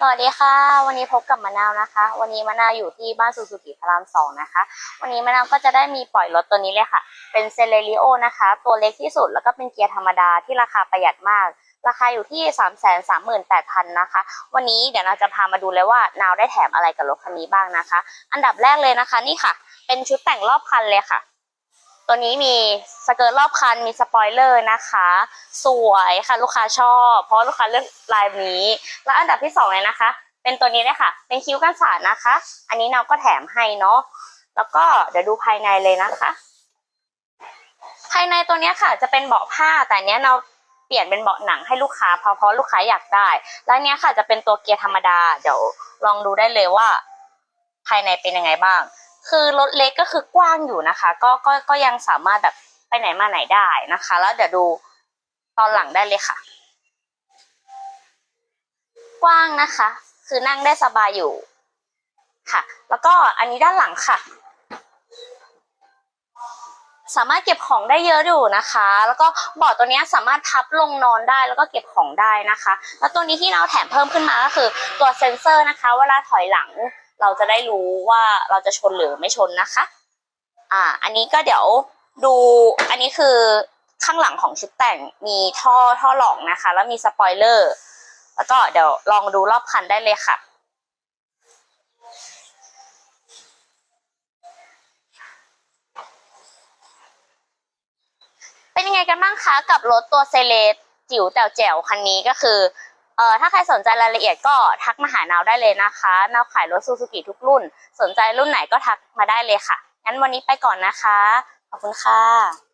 สวัสดีค่ะ วันนี้พบกับมะนาวนะคะ วันนี้มะนาวอยู่ที่บ้านซูซูกิพระรามสองนะคะ วันนี้มะนาวก็จะได้มีปล่อยรถตัวนี้เลยค่ะ เป็นเซเลริโอนะคะ ตัวเล็กที่สุดแล้วก็เป็นเกียร์ธรรมดาที่ราคาประหยัดมาก ราคาอยู่ที่ 3 3 8 0 0 0นะคะ วันนี้เดี๋ยวเราจะพามาดูเลยว่านาวได้แถมอะไรกับรถคันนี้บ้างนะคะ อันดับแรกเลยนะคะ นี่ค่ะ เป็นชุดแต่งรอบคันเลยค่ะ ตัวนี้มีสเกิร์ตรอบคันมีสปอยเลอร์นะคะ สวยค่ะลูกค้าชอบ เพราะลูกค้าเลือกลายนี้ แล้วอันดับที่สองเลยนะคะ เป็นตัวนี้เลยค่ะ เป็นคิ้วกันสาดนะคะ อันนี้เราก็แถมให้เนาะแล้วก็เดี๋ยวดูภายในเลยนะคะ ภายในตัวนี้ค่ะ จะเป็นเบาะผ้าแต่เนี้ยเราเปลี่ยนเป็นเบาะหนังให้ลูกค้าเพราะเพราะลูกค้าอยากได้ แล้วเนี้ยค่ะจะเป็นตัวเกียร์ธรรมดา เดี๋ยวลองดูได้เลยว่า ภายในเป็นยังไงบ้าง คือรถเล็กก็คือกว้างอยู่นะคะ ก็ก็ก็ยังสามารถแบบไปไหนมาไหนได้นะคะ แล้วเดี๋ยวดูตอนหลังได้เลยค่ะ กว้างนะคะ คือนั่งได้สบายอยู่ค่ะ แล้วก็อันนี้ด้านหลังค่ะ สามารถเก็บของได้เยอะอยู่นะคะ แล้วก็เบาะตัวนี้สามารถพับลงนอนได้แล้วก็เก็บของได้นะคะ แล้วตัวนี้ที่เราแถมเพิ่มขึ้นมาก็คือตัวเซ็นเซอร์นะคะ เวลาถอยหลัง เราจะได้รู้ว่าเราจะชนหรือไม่ชนนะคะ อ่า อันนี้ก็เดี๋ยวดูอันนี้คือข้างหลังของชุดแต่งมีท่อท่อหลอกนะคะ แล้วมีสปอยเลอร์ แล้วก็เดี๋ยวลองดูรอบคันได้เลยค่ะเป็นยังไงกันบ้างคะกับรถตัวเซเลสจิ๋วแจ๋วแจ๋วคันนี้ก็คือ เอ่อถ้าใครสนใจรายละเอียดก็ทักมาหานาวได้เลยนะคะนาวขายรถซูซูกิทุกรุ่น สนใจรุ่นไหนก็ทักมาได้เลยค่ะ งั้นวันนี้ไปก่อนนะคะ ขอบคุณค่ะ